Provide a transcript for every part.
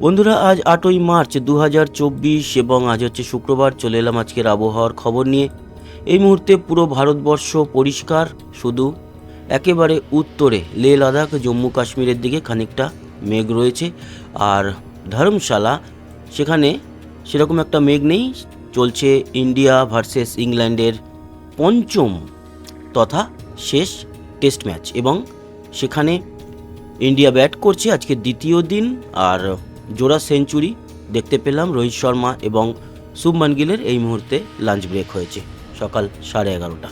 বন্ধুরা, আজ আটই মার্চ দু হাজার চব্বিশ এবং আজ হচ্ছে শুক্রবার। চলে এলাম আজকের আবহাওয়ার খবর নিয়ে। এই মুহূর্তে পুরো ভারতবর্ষ পরিষ্কার, শুধু একেবারে উত্তরে। লে লাদাখ, জম্মু কাশ্মীরের দিকে খানিকটা মেঘ রয়েছে। আর ধর্মশালা, সেখানে সেরকম একটা মেঘ নেই। চলছে ইন্ডিয়া ভার্সেস ইংল্যান্ডের পঞ্চম তথা শেষ টেস্ট ম্যাচ। এবং সেখানে ইন্ডিয়া ব্যাট করছে আজকে দ্বিতীয় দিন। আর জোড়া সেঞ্চুরি দেখতে পেলাম। রোহিত শর্মা এবং শুভমান গিলের এই মুহূর্তে লাঞ্চ ব্রেক হয়েছে সকাল সাড়ে এগারোটা।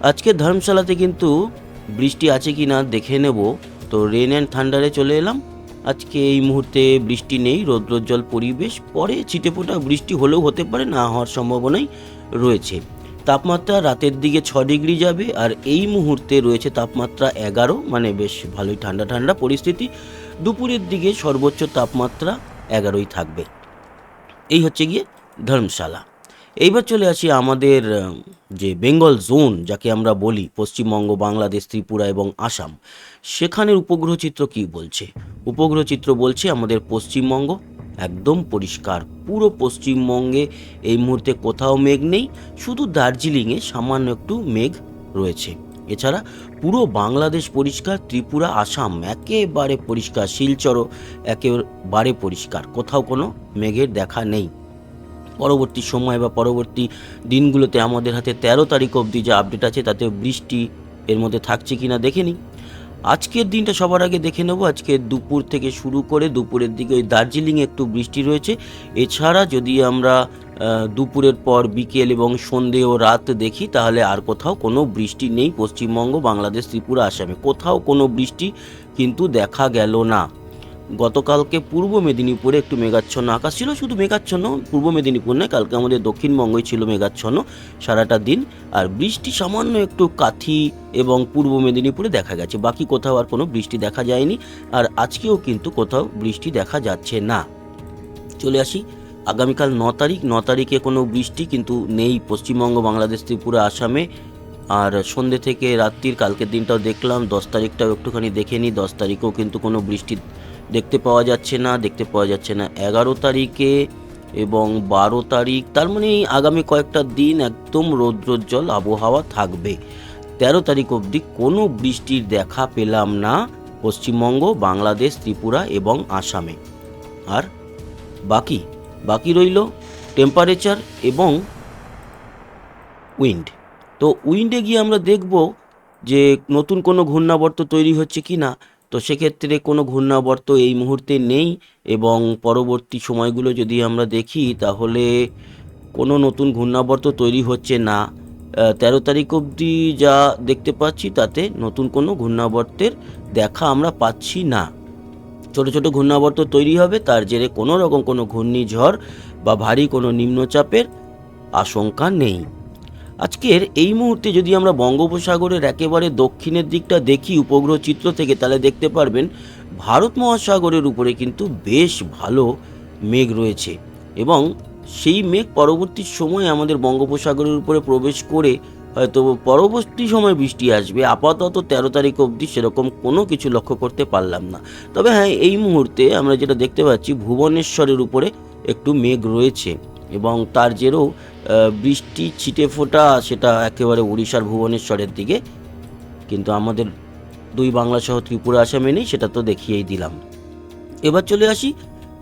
আজকে ধর্মশালাতে কিন্তু বৃষ্টি আছে কি না দেখে নেব। তো রেন অ্যান্ড থান্ডারে চলে এলাম। আজকে এই মুহূর্তে বৃষ্টি নেই, রৌদ্রোজ্জ্বল পরিবেশ। পরে ছিটেফোঁটা বৃষ্টি হলেও হতে পারে, না হওয়ার সম্ভাবনাই রয়েছে। তাপমাত্রা রাতের দিকে ছ ডিগ্রি যাবে আর এই মুহূর্তে রয়েছে তাপমাত্রা এগারো মানে বেশ ভালোই ঠান্ডা ঠান্ডা পরিস্থিতি। দুপুরের দিকে সর্বোচ্চ তাপমাত্রা এগারোই থাকবে। এই হচ্ছে গিয়ে ধর্মশালা। এইবার চলে আসি আমাদের যে বেঙ্গল জোন, যাকে আমরা বলি পশ্চিমবঙ্গ, বাংলাদেশ, ত্রিপুরা এবং আসাম, সেখানের উপগ্রহ চিত্র কি বলছে? উপগ্রহ চিত্র বলছে আমাদের পশ্চিমবঙ্গ একদম পরিষ্কার। পুরো পশ্চিমবঙ্গে এই মুহূর্তে কোথাও মেঘ নেই, শুধু দার্জিলিংয়ে সামান্য একটু মেঘ রয়েছে। এছাড়া পুরো বাংলাদেশ পরিষ্কার, ত্রিপুরা, আসাম একেবারে পরিষ্কার, শিলচরও একেবারে পরিষ্কার, কোথাও কোনো মেঘের দেখা নেই। পরবর্তী সময় বা পরবর্তী দিনগুলোতে আমাদের হাতে তেরো তারিখ অবধি যে আপডেট আছে তাতে বৃষ্টি এর মধ্যে থাকছে কি না দেখে নিই। আজকের দিনটা সবার আগে দেখে নেব। আজকে দুপুর থেকে শুরু করে দুপুরের দিকে ওই দার্জিলিংয়ে একটু বৃষ্টি রয়েছে। এছাড়া যদি আমরা দুপুরের পর বিকেল এবং সন্ধে ও রাত দেখি, তাহলে আর কোথাও কোনো বৃষ্টি নেই পশ্চিমবঙ্গ, বাংলাদেশ, ত্রিপুরা, আসামে। কোথাও কোনো বৃষ্টি কিন্তু দেখা গেল না। গতকালকে পূর্ব মেদিনীপুরে একটু মেঘাচ্ছন্ন, আকাশ ছিল শুধু মেঘাচ্ছন্ন, পূর্ব মেদিনীপুর নয়, কালকে আমাদের দক্ষিণবঙ্গই ছিল মেঘাচ্ছন্ন সারাটা দিন। আর বৃষ্টি সামান্য একটু কাথি এবং পূর্ব মেদিনীপুরে দেখা গেছে, বাকি কোথাও আর কোনো বৃষ্টি দেখা যায়নি। আর আজকেও কিন্তু কোথাও বৃষ্টি দেখা যাচ্ছে না। চলে আসি, আগামীকাল ন তারিখ, ন তারিখে কোনো বৃষ্টি কিন্তু নেই পশ্চিমবঙ্গ, বাংলাদেশ, ত্রিপুরা, আসামে। আর সন্ধ্যে থেকে রাত্রির, কালকের দিনটাও দেখলাম, দশ তারিখটাও একটুখানি দেখে নিই, দশ তারিখেও কিন্তু কোনো বৃষ্টি দেখতে পাওয়া যাচ্ছে না, দেখতে পাওয়া যাচ্ছে না। এগারো তারিখে এবং বারো তারিখ, তার মানে আগামী কয়েকটা দিন একদম রৌদ্রোজ্জ্বল আবহাওয়া থাকবে। তেরো তারিখ অবধি কোনো বৃষ্টির দেখা পেলাম না পশ্চিমবঙ্গ, বাংলাদেশ, ত্রিপুরা এবং আসামে। আর বাকি বাকি রইল টেম্পারেচার এবং উইন্ড তো উইন্ডে গিয়ে আমরা দেখব যে নতুন কোনো ঘূর্ণাবর্ত তৈরি হচ্ছে কি না তো সেক্ষেত্রে কোনো ঘূর্ণাবর্ত এই মুহূর্তে নেই এবং পরবর্তী সময়গুলো যদি আমরা দেখি, তাহলে কোনো নতুন ঘূর্ণাবর্ত তৈরি হচ্ছে না। তেরো তারিখ অবধি যা দেখতে পাচ্ছি, তাতে নতুন কোনো ঘূর্ণাবর্তের দেখা আমরা পাচ্ছি না। ছোট ছোট ঘূর্ণাবর্ত তৈরি হবে, তার জেরে কোনো রকম কোনো ঘূর্ণিঝড় বা ভারী কোনো নিম্নচাপের আশঙ্কা নেই। আজকের এই মুহূর্তে যদি আমরা বঙ্গোপসাগরের একেবারে দক্ষিণের দিকটা দেখি উপগ্রহ চিত্র থেকে, তাহলে দেখতে পারবেন ভারত মহাসাগরের উপরে কিন্তু বেশ ভালো মেঘ রয়েছে এবং সেই মেঘ পরবর্তী সময়ে আমাদের বঙ্গোপসাগরের উপরে প্রবেশ করে হয়তো পরবর্তী সময় বৃষ্টি আসবে। আপাতত তেরো তারিখ অবধি সেরকম কোনো কিছু লক্ষ্য করতে পারলাম না। তবে হ্যাঁ এই মুহূর্তে আমরা যেটা দেখতে পাচ্ছি, ভুবনেশ্বরের উপরে একটু মেঘ রয়েছে এবং তার জেরেও বৃষ্টি ছিটে ফোটা সেটা একেবারে উড়িষ্যার ভুবনেশ্বরের দিকে। কিন্তু আমাদের দুই বাংলা সহ ত্রিপুরা, আসামে নেই সেটা তো দেখিয়েই দিলাম। এবার চলে আসি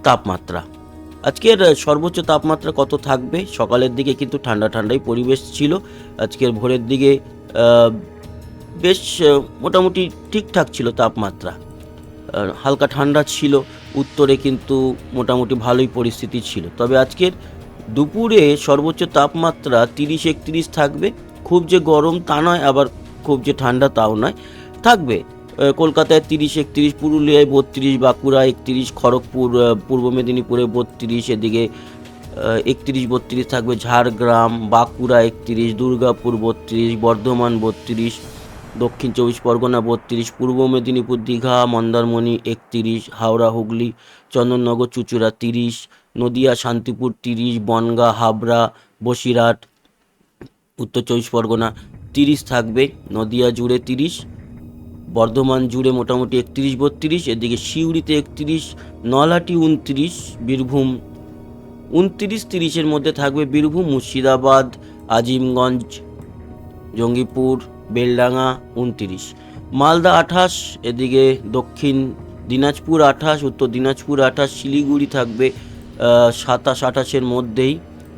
তাপমাত্রা। আজকের সর্বোচ্চ তাপমাত্রা কত থাকবে? সকালের দিকে কিন্তু ঠান্ডা ঠান্ডাই পরিবেশ ছিল। আজকের ভোরের দিকে বেশ মোটামুটি ঠিকঠাক ছিল তাপমাত্রা। হালকা ঠান্ডা ছিল। উত্তরে কিন্তু মোটামুটি ভালোই পরিস্থিতি ছিল। তবে আজকের দুপুরে সর্বোচ্চ তাপমাত্রা তিরিশ একত্রিশ থাকবে। খুব যে গরম তা নয়, আবার খুব যে ঠান্ডা তাও নয়। থাকবে কলকাতায় তিরিশ একত্রিশ, পুরুলিয়ায় বত্রিশ বাঁকুড়া একত্রিশ, খড়গপুর পূর্ব মেদিনীপুরে বত্রিশ, এদিকে একত্রিশ, বত্রিশ থাকবে ঝাড়গ্রাম, বাঁকুড়া একত্রিশ, দুর্গাপুর বত্রিশ, বর্ধমান বত্রিশ, দক্ষিণ চব্বিশ পরগনা বত্রিশ, পূর্ব মেদিনীপুর, দীঘা, মন্দারমণি একত্রিশ, হাওড়া, হুগলি, চন্দননগর, চুচুড়া তিরিশ নদিয়া, শান্তিপুর, তিরিশ, বনগাঁ, হাবড়া, বসিরহাট, উত্তর চব্বিশ পরগনা, তিরিশ থাকবে। নদিয়া জুড়ে তিরিশ, বর্ধমান জুড়ে মোটামুটি একত্রিশ, বত্রিশ, এদিকে সিউড়িতে একত্রিশ, নলহাটি উনত্রিশ, বীরভূম উনত্রিশ, তিরিশের মধ্যে থাকবে বীরভূম, মুর্শিদাবাদ, আজিমগঞ্জ, জঙ্গিপুর, বেলডাঙ্গা উনত্রিশ। মালদা আঠাশ, এদিকে দক্ষিণ দিনাজপুর আঠাশ, উত্তর দিনাজপুর আঠাশ, শিলিগুড়ি থাকবে সাতাশ আঠাশের মধ্যেই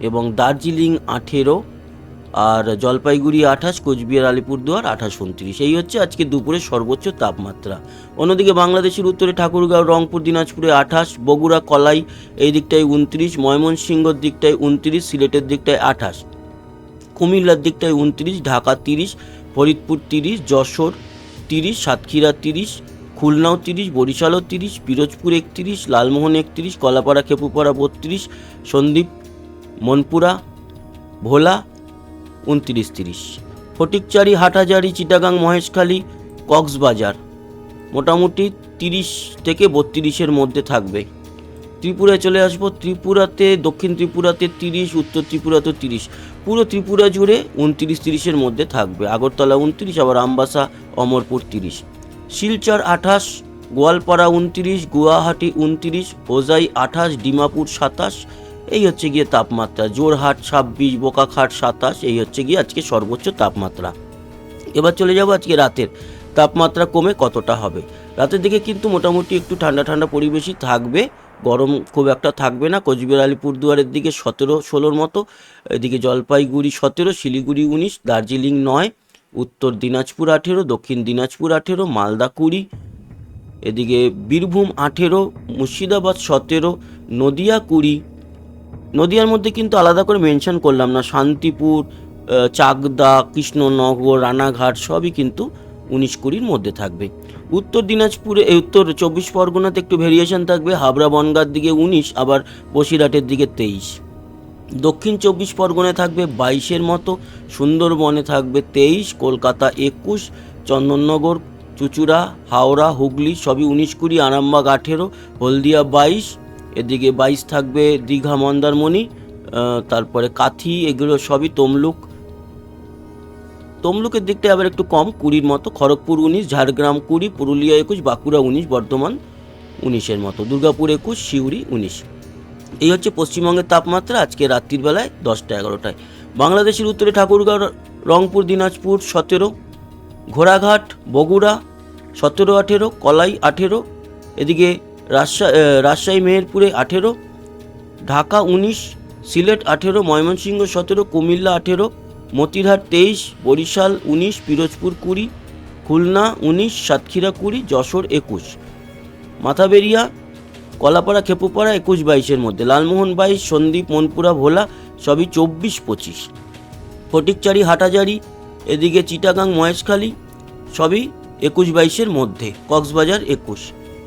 এবং দার্জিলিং আঠেরো আর জলপাইগুড়ি আঠাশ, কোচবিহার, আলিপুরদুয়ার আঠাশ উনত্রিশ। এই হচ্ছে আজকে দুপুরের সর্বোচ্চ তাপমাত্রা। অন্যদিকে বাংলাদেশের উত্তরে ঠাকুরগাঁও, রংপুর, দিনাজপুরে আঠাশ, বগুড়া, কলাই এই দিকটায় উনত্রিশ ময়মনসিংহর দিকটায় উনত্রিশ, সিলেটের দিকটায় আঠাশ, কুমিল্লার দিকটায় উনত্রিশ, ঢাকা তিরিশ, ফরিদপুর তিরিশ, যশোর তিরিশ, সাতক্ষীরা তিরিশ খুলনাও তিরিশ, বরিশালও তিরিশ, পিরোজপুর একত্রিশ, লালমোহন একত্রিশ, কলাপাড়া, খেপুপাড়া বত্রিশ, সন্দীপ, মনপুরা, ভোলা উনত্রিশ তিরিশ। ফটিকচারি হাটাজারি চিটাগাং, মহেশখালী, কক্সবাজার মোটামুটি তিরিশ থেকে বত্রিশের মধ্যে থাকবে। ত্রিপুরায় চলে আসব। ত্রিপুরাতে, দক্ষিণ ত্রিপুরাতে তিরিশ, উত্তর ত্রিপুরাতে তিরিশ। পুরো ত্রিপুরা জুড়ে উনত্রিশ তিরিশের মধ্যে থাকবে। আগরতলা উনত্রিশ, আবার আমবাসা, অমরপুর তিরিশ। শিলচর আঠাশ, গোয়ালপাড়া উনত্রিশ, গুয়াহাটি উনত্রিশ, হোজাই আঠাশ, ডিমাপুর সাতাশ, এই হচ্ছে গিয়ে তাপমাত্রা। জোরহাট ছাব্বিশ, বোকাখাট সাতাশ, এই হচ্ছে গিয়ে আজকে সর্বোচ্চ তাপমাত্রা। এবার চলে যাব আজকে রাতের। তাপমাত্রা কমে কতটা হবে? রাতের দিকে কিন্তু মোটামুটি একটু ঠান্ডা ঠান্ডা পরিবেশই থাকবে। গরম খুব একটা থাকবে না। কোচবিহার, আলিপুরদুয়ারের দিকে সতেরো, ষোলোর মতো। এদিকে জলপাইগুড়ি সতেরো, শিলিগুড়ি উনিশ, দার্জিলিং নয় উত্তর দিনাজপুর আঠেরো, দক্ষিণ দিনাজপুর আঠেরো, মালদা কুড়ি, এদিকে বীরভূম আঠেরো, মুর্শিদাবাদ সতেরো, নদিয়া কুড়ি। নদিয়ার মধ্যে কিন্তু আলাদা করে মেনশন করলাম না। শান্তিপুর চাকদা, কৃষ্ণনগর, রানাঘাট সবই কিন্তু উনিশ কুড়ির মধ্যে থাকবে। উত্তর দিনাজপুরে উত্তর চব্বিশ পরগনাতে একটু ভেরিয়েশন থাকবে। হাবড়া, বনগার দিকে উনিশ, আবার বসিরহাটের দিকে তেইশ। দক্ষিণ চব্বিশ পরগনায় থাকবে বাইশের মতো, সুন্দরবনে থাকবে তেইশ, কলকাতা একুশ, চন্দননগর, চুচুড়া, হাওড়া, হুগলি, সবই উনিশ কুড়ি, আরামবাগ আঠেরো, হলদিয়া বাইশ, এদিকে বাইশ থাকবে দীঘা, মন্দারমণি তারপরে কাথি, এগুলো সবই তমলুক। তমলুকের দিকটা আবার একটু কম, কুড়ির মতো, খড়গপুর উনিশ, ঝাড়গ্রাম কুড়ি, পুরুলিয়া একুশ, বাঁকুড়া উনিশ, বর্ধমান উনিশের মতো, দুর্গাপুর একুশ, সিউড়ি উনিশ। এই হচ্ছে পশ্চিমবঙ্গের তাপমাত্রা, আজকে রাত্রির বেলায় দশটা এগারোটায়। বাংলাদেশের উত্তরে ঠাকুরগাঁও, রংপুর, দিনাজপুর সতেরো, ঘোড়াঘাট, বগুড়া সতেরো, আঠেরো, কলাই আঠেরো, এদিকে রাজশাহী রাজশাহী, মেহেরপুরে আঠেরো, ঢাকা উনিশ, সিলেট আঠেরো, ময়মনসিংহ সতেরো, কুমিল্লা আঠেরো, মতিরহাট তেইশ, বরিশাল উনিশ, পিরোজপুর কুড়ি, খুলনা উনিশ, সাতক্ষীরা কুড়ি, যশোর একুশ। মাথাবেরিয়া কলাপাড়া, খেপুপাড়া একুশ বাইশের মধ্যে। লালমোহন বাইশ, সন্দীপ, মনপুরা, ভোলা সবই চব্বিশ পঁচিশ। ফটিকচারি, হাটাজারি, এদিকে চিটাগাং, মহেশখালী সবই একুশ বাইশের মধ্যে, কক্সবাজার একুশ।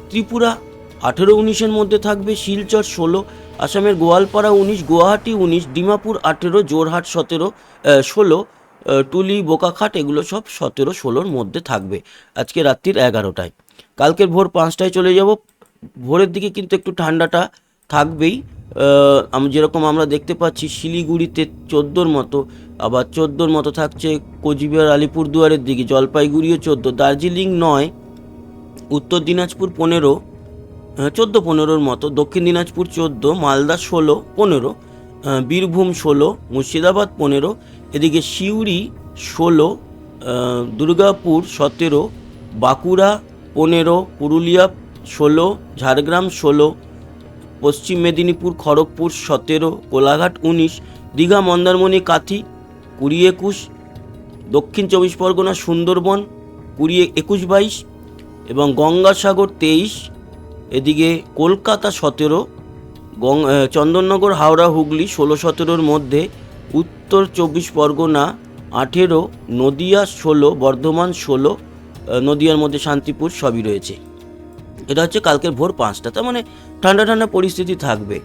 ত্রিপুরা আঠেরো উনিশের মধ্যে থাকবে, শিলচর ষোলো, আসামের গোয়ালপাড়া উনিশ, গুয়াহাটি উনিশ, ডিমাপুর আঠেরো জোরহাট সতেরো ষোলো টুলি, বোকাখাট এগুলো সব সতেরো, ষোলোর মধ্যে থাকবে। আজকে রাত্রির এগারোটায়। কালকের ভোর পাঁচটায় চলে যাব। ভোরের দিকে কিন্তু একটু ঠান্ডাটা থাকবেই। আম যেরকম আমরা দেখতে পাচ্ছি, শিলিগুড়িতে চোদ্দোর মতো, আবার চোদ্দোর মতো থাকছে কোচবিহার, আলিপুরদুয়ারের দিকে, জলপাইগুড়িও চোদ্দ, দার্জিলিং নয়, উত্তর দিনাজপুর পনেরো চোদ্দ পনেরোর মতো, দক্ষিণ দিনাজপুর চোদ্দ, মালদা ষোলো পনেরো বীরভূম ষোলো, মুর্শিদাবাদ পনেরো, এদিকে সিউড়ি ষোলো দুর্গাপুর সতেরো, বাঁকুড়া পনেরো, পুরুলিয়া ষোলো, ঝাড়গ্রাম ষোলো, পশ্চিম মেদিনীপুর, খড়গপুর সতেরো, কোলাঘাট উনিশ, দীঘা, মন্দারমণি, কাথি, কুড়ি একুশ, দক্ষিণ চব্বিশ পরগনা, সুন্দরবন, কুড়ি একুশ বাইশ এবং গঙ্গাসাগর তেইশ, এদিকে কলকাতা সতেরো, গং চন্দননগর, হাওড়া, হুগলি ষোলো সতেরোর মধ্যে, উত্তর চব্বিশ পরগনা আঠেরো, নদিয়া ষোলো, বর্ধমান ষোলো নদিয়ার মধ্যে শান্তিপুর সবই রয়েছে। এটা হচ্ছে কালকের ভোর পাঁচটা, তার মানে ঠান্ডা ঠান্ডা পরিস্থিতি থাকবে।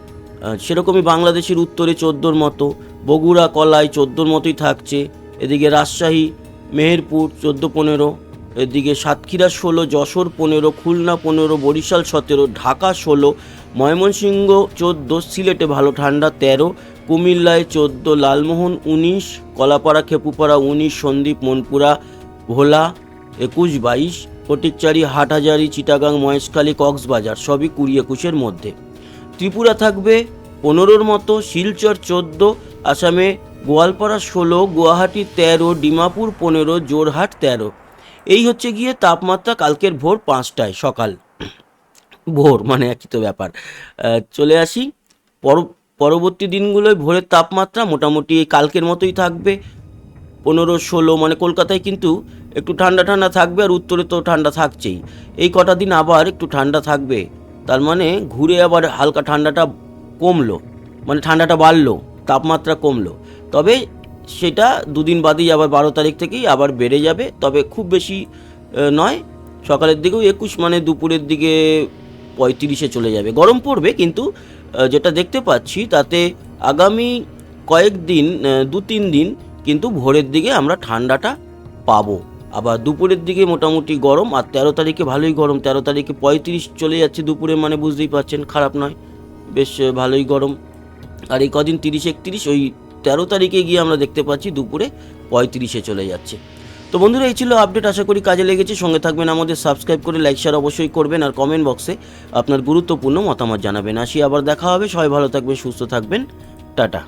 সেরকমই বাংলাদেশের উত্তরে চোদ্দোর মতো, বগুড়া, কলাই চোদ্দোর মতোই থাকছে, এদিকে রাজশাহী, মেহেরপুর চোদ্দ পনেরো, এদিকে সাতক্ষীরা ষোলো, যশোর পনেরো, খুলনা পনেরো, বরিশাল সতেরো, ঢাকা ষোলো, ময়মনসিংহ চোদ্দ, সিলেটে ভালো ঠান্ডা তেরো, কুমিল্লায় চোদ্দ, লালমোহন উনিশ, কলাপাড়া, খেপুপাড়া উনিশ, সন্দ্বীপ, মনপুরা, ভোলা একুশ, বাইশ, ফটিকচারি, হাটহাজারি, চিটাগাং, মহেশখালী, কক্সবাজার সবই কুড়ি একুশের মধ্যে। ত্রিপুরা থাকবে পনেরোর মতো, শিলচর চোদ্দ, আসামে গোয়ালপাড়া ষোলো, গুয়াহাটি তেরো, ডিমাপুর পনেরো জোরহাট তেরো। এই হচ্ছে গিয়ে তাপমাত্রা কালকের ভোর পাঁচটায়, সকাল। ভোর মানে একই তো ব্যাপার। চলে আসি। পর, পরবর্তী দিনগুলোয় ভোরের তাপমাত্রা মোটামুটি কালকের মতোই থাকবে। পনেরো, ষোলো মানে কলকাতায় কিন্তু একটু ঠান্ডা ঠান্ডা থাকবে আর উত্তরে তো ঠান্ডা থাকছেই। এই কটা দিন আবার একটু ঠান্ডা থাকবে। তার মানে ঘুরে আবার হালকা ঠান্ডাটা কমলো মানে ঠান্ডাটা বাড়লো, তাপমাত্রা কমলো। তবে সেটা দুদিন বাদেই আবার বারো তারিখ থেকেই আবার বেড়ে যাবে। তবে খুব বেশি নয়, সকালের দিকেও একুশ মানে দুপুরের দিকে পঁয়ত্রিশে চলে যাবে। গরম পড়বে কিন্তু যেটা দেখতে পাচ্ছি তাতে আগামী কয়েকদিন দু তিন দিন কিন্তু ভোরের দিকে আমরা ঠান্ডাটা পাবো। আবার দুপুরের দিকে মোটামুটি গরম, আর তেরো তারিখে ভালোই গরম। তেরো তারিখে পঁয়ত্রিশ চলে যাচ্ছে দুপুরে মানে বুঝতেই পারছেন, খারাপ নয়। বেশ ভালোই গরম। আর এই কদিন তিরিশ একত্রিশ, ওই তেরো তারিখে গিয়ে আমরা দেখতে পাচ্ছি দুপুরে পঁয়ত্রিশে চলে যাচ্ছে। তো বন্ধুরা, এই ছিল আপডেট, আশা করি কাজে লেগেছে। সঙ্গে থাকবেন আমাদের, সাবস্ক্রাইব করে লাইক শেয়ার অবশ্যই করবেন, আর কমেন্ট বক্সে আপনার গুরুত্বপূর্ণ মতামত জানাবেন। আসি, আবার দেখা হবে। সবাই ভালো থাকবেন, সুস্থ থাকবেন। টাটা।